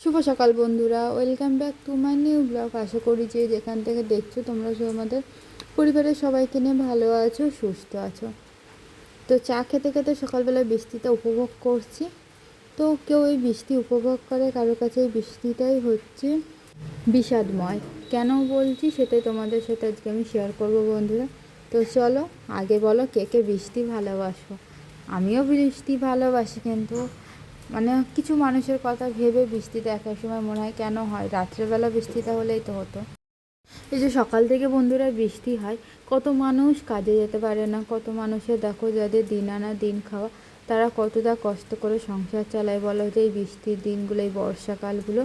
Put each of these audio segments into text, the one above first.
শুভ সকাল বন্ধুরা, welcome back to my new blog. আশা করি যে যেখান থেকে দেখছ তোমরা আমাদের পরিবারের সবাইকে নিয়ে ভালো আছো, সুস্থ আছো। তো চা খেতে খেতে সকালবেলা বৃষ্টিটা উপভোগ করছি। তো কেউ এই বৃষ্টি উপভোগ করে কারোর কাছে এই বৃষ্টিটাই হচ্ছে বিষাদময়। কেন বলছি সেটাই তোমাদের সাথে আজকে আমি শেয়ার করব বন্ধুরা। তো চলো, আগে বলো কে কে বৃষ্টি ভালোবাসো? আমিও বৃষ্টি ভালোবাসি কিন্তু। মানে কিছু মানুষের কথা ভেবে বৃষ্টিটা এক এক সময় মনে হয় কেন হয়? রাত্রেবেলা বৃষ্টিটা হলেই তো হতো। এই যে সকাল থেকে বন্ধুরা বৃষ্টি হয়, কত মানুষ কাজে যেতে পারে না, কত মানুষের দেখো যাদের দিন আনা দিন খাওয়া, তারা কতটা কষ্ট করে সংসার চালায় বলো যে এই বৃষ্টির দিনগুলো, এই বর্ষাকালগুলো।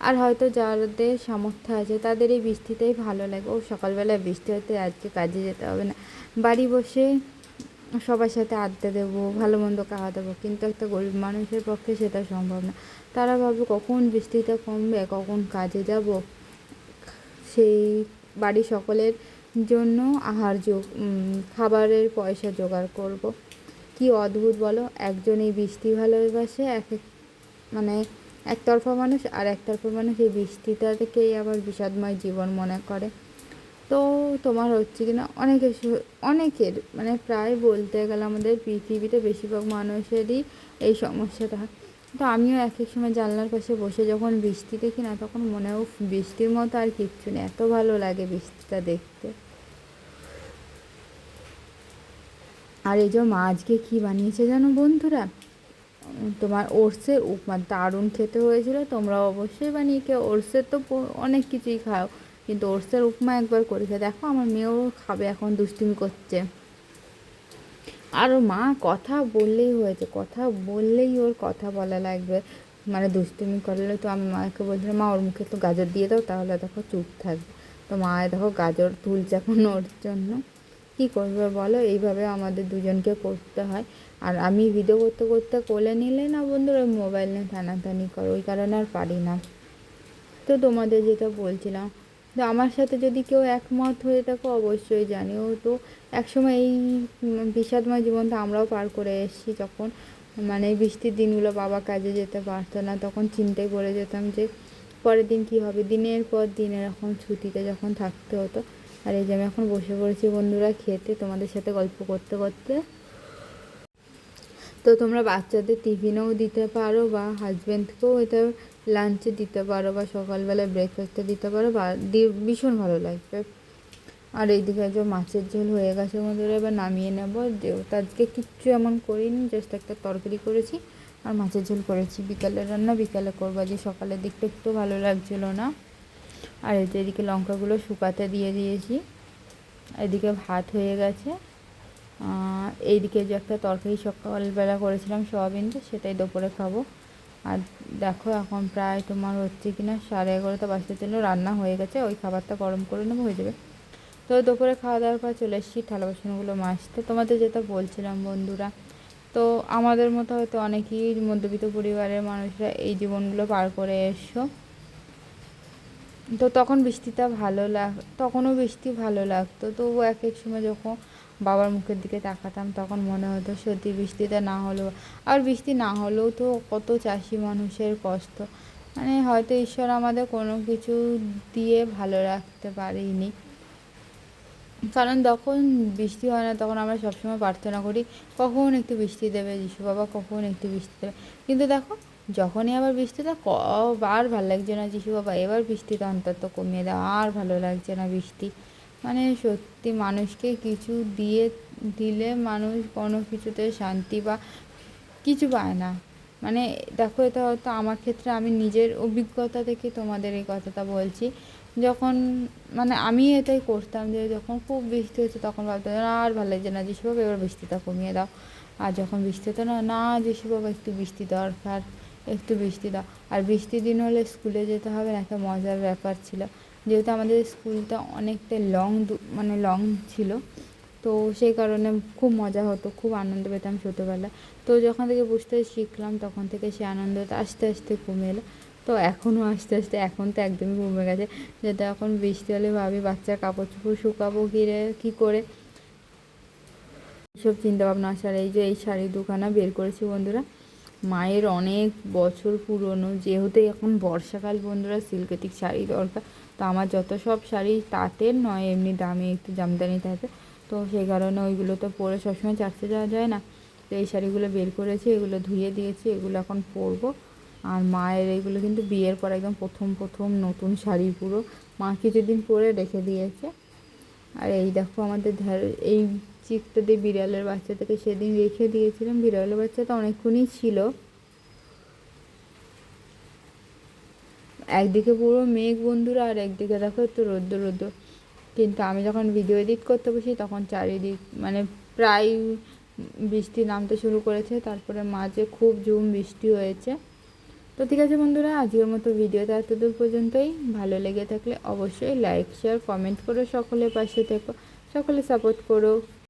আর হয়তো যাদের সামর্থ্য আছে, তাদের এই বৃষ্টিটাই ভালো লাগে। ও সকালবেলা বৃষ্টি হতে আজকে কাজে যেতে হবে না। বাড়ি বসে সবার সাথে আড্ডা দেবো, ভালো মন্দ খাওয়া দেবো কিন্তু একটা গরিব মানুষের পক্ষে সেটা সম্ভব না। তারা ভাবে কখন বৃষ্টিটা কমবে, কখন কাজে যাব। সেই বাড়ি সকলের জন্য আহার যোগ খাবারের পয়সা জোগাড় করব। কি অদ্ভুত বলো, একজন এই বৃষ্টি ভালোবাসে এক মানে একতরফা মানুষ আর একতরফা মানুষ এই বৃষ্টিটা থেকেই আবার বিষাদময় জীবন মনে করে। তো তোমার হচ্ছে কিনা অনেকের অনেকের মানে প্রায় বলতে গেলে আমাদের পৃথিবীতে বেশিরভাগ মানুষেরই এই সমস্যাটা। তো আমিও এক এক সময় জানলার পাশে বসে যখন বৃষ্টি দেখি না, তখন মনে হয় বৃষ্টির মতো আর কিচ্ছু নেই। এত ভালো লাগে বৃষ্টিটা দেখতে। আর এই যে মা আজকে কী বানিয়েছে জানো বন্ধুরা? তোমার ওটসের উপমা, দারুণ খেতে হয়েছিল। তোমরা অবশ্যই বানিয়ে কেউ ওটসের তো অনেক কিছুই খাও। কিন্তু ওটসের উপমা একবার করে খেয়ে দেখো, আমার মেয়েও খাবে এখন, দুষ্টুমি করছে। আর মা কথা বললেই হয়েছে, কথা বললেই ওর কথা বলা লাগবে। মানে দুষ্টুমি করলে তো আমি মাকে বলছিলাম, মা, ওর মুখে তো গাজর দিয়ে দাও, তাহলে দেখো চুপ থাকবে। তো মা দেখো গাজর তুলছে এখন ওর জন্য। কী করবে বলো? এইভাবে আমাদের দুজনকে করতে হয়। আর আমি ভিডিও করতে করতে কোলে নিলে না বন্ধুরা মোবাইল নিয়ে টানাটানি করো, ওই কারণে আর পারি না। তো তোমাদের যেটা বলছিলাম তো আমার সাথে যদি কেউ একমত হয়ে থাকো, অবশ্যই জানিও তো। একসময় এই বিষাদময় জীবনটা আমরাও পার করে এসেছি যখন। মানে বৃষ্টির দিনগুলো বাবা কাজে যেতে পারতো না, তখন চিন্তায় পড়ে যেতাম যে পরের দিন কী হবে? দিনের পর দিন এরকম ছুটিতে যখন থাকতে হতো। আর এই যে আমি এখন বসে পড়েছি বন্ধুরা খেতে, তোমাদের সাথে গল্প করতে করতে। তো তোমরা বাচ্চাদের টিফিনেও দিতে পারো বা হাজব্যান্ডকেও এটা লাঞ্চে দিতে পারো বা সকালবেলায় ব্রেকফাস্টে দিতে পারো বা ভীষণ ভালো লাগবে। আর এইদিকে যে মাছের ঝোল হয়ে গেছে বন্ধুরা এবার নামিয়ে নেব। আজকে কিচ্ছু এমন করিনি জাস্ট একটা তরকারি করেছি আর মাছের ঝোল করেছি। বিকালে রান্না, বিকালে করব। যে সকালের দিকটা একটু ভালো লাগছিল না। আর এই যে এদিকে লঙ্কাগুলো শুকাতে দিয়ে দিয়েছি। এদিকে ভাত হয়ে গেছে। এইদিকে যে একটা তরকারি সকালবেলা করেছিলাম, সোয়াবিন দিয়ে সেটাই দুপুরে খাব। আর দেখো এখন প্রায় তোমার হচ্ছে কিনা সাড়ে এগারোটা বাজতে চলো রান্না হয়ে গেছে, ওই খাবারটা গরম করে নেব, হয়ে যাবে। তো দুপুরে খাওয়া দাওয়ার পর চলে এসেছি থালা বাসনগুলো মাজতে। তোমাদের যেটা বলছিলাম বন্ধুরা, তো আমাদের মতো হয়তো অনেকেই মধ্যবিত্ত পরিবারের মানুষরা এই জীবনগুলো পার করে এসো। তো তখন বৃষ্টিটা ভালো লাগ, তখনও বৃষ্টি ভালো লাগতো তবু এক এক সময় যখন বাবার মুখের দিকে তাকাতাম, তখন মনে হতো সত্যি বৃষ্টিটা না হলেও, আর বৃষ্টি না হলেও তো কত চাষি মানুষের কষ্ট। মানে হয়তো ঈশ্বর আমাদের কোনো কিছু দিয়ে ভালো রাখতে পারিনি। কারণ যখন বৃষ্টি হয় না, তখন আমরা সবসময় প্রার্থনা করি, কখন একটু বৃষ্টি দেবে যিশু বাবা? কখন একটু বৃষ্টি দেবে? কিন্তু দেখো, যখনই আবার বৃষ্টিটা কবার ভালো লাগছে না যিশু বাবা, এবার বৃষ্টিটা অন্তত কমিয়ে দাও, আর ভালো লাগছে না বৃষ্টি। মানে সত্যি মানুষকে কিছু দিয়ে, দিলে মানুষ কোনো কিছুতে শান্তি বা কিছু পায় না। মানে দেখো, এটা হয়তো আমার ক্ষেত্রে আমি নিজের অভিজ্ঞতা থেকে তোমাদের এই কথাটা বলছি। যখন মানে আমি এটাই করতাম যে যখন খুব বৃষ্টি হচ্ছে তখন ভাবতাম আর ভালো লাগছে না যেসব এবার বৃষ্টিটা কমিয়ে দাও। আর যখন বৃষ্টি হতো না না যেসব একটু বৃষ্টি দরকার, একটু বৃষ্টি দাও। আর বৃষ্টির দিন হলে স্কুলে যেতে হবে না একটা মজার ব্যাপার ছিল। যেহেতু আমাদের স্কুলটা অনেকটা লং মানে লং ছিল, তো সেই কারণে খুব মজা হতো, খুব আনন্দ পেতাম ছোটোবেলা। তো যখন থেকে বুঝতে শিখলাম, তখন থেকে সে আনন্দটা আস্তে আস্তে কমে এলো। তো এখনও আস্তে আস্তে, এখন তো একদমই কমে গেছে। যেটা এখন বৃষ্টি হলে ভাবি, বাচ্চার কাপড় চোপড় শুকাবো কিরে কী করে? সব চিন্তা ভাবনা আসার, এই যে এই শাড়ি দুখানা বের করেছি বন্ধুরা। মায়ের অনেক বছর পুরনো, যেহেতু এখন বর্ষাকাল বন্ধুরা সিল্কেটিক শাড়ি দরকার। তো আমার যত সব শাড়ি তাঁতের নয়, এমনি দামি একটু জামদানি তাঁতে তো সেই কারণে ওইগুলো তো পরে সবসময় চারটে যাওয়া যায় না। তো এই শাড়িগুলো বের করেছি, এগুলো ধুয়ে দিয়েছি, এগুলো এখন পরবো। আর মায়ের এইগুলো কিন্তু বিয়ের পর একদম প্রথম প্রথম নতুন শাড়ি পুরো। মা কিছুদিন পরে রেখে দিয়েছে। আর এই দেখো আমাদের ধার, এই চিকটা দিয়ে বিড়ালের বাচ্চা থেকে সেদিন রেখে দিয়েছিলাম। বিড়ালের বাচ্চা তো অনেকক্ষণই ছিল। একদিকে পুরো মেঘ বন্ধুরা, আর একদিকে দেখো একটু রোদ্দুর রোদ্দুর কিন্তু আমি যখন ভিডিও এডিট করতে বসি, তখন চারিদিক মানে প্রায় বৃষ্টি নামতে শুরু করেছে। তারপরে মাঝে খুব জুম বৃষ্টি হয়েছে। তো ঠিক আছে বন্ধুরা, আজকের মতো ভিডিওটা এতদূর পর্যন্তই। ভালো লেগে থাকলে অবশ্যই লাইক শেয়ার কমেন্ট করো সকলের পাশে থেকো। সকলে সাপোর্ট করো।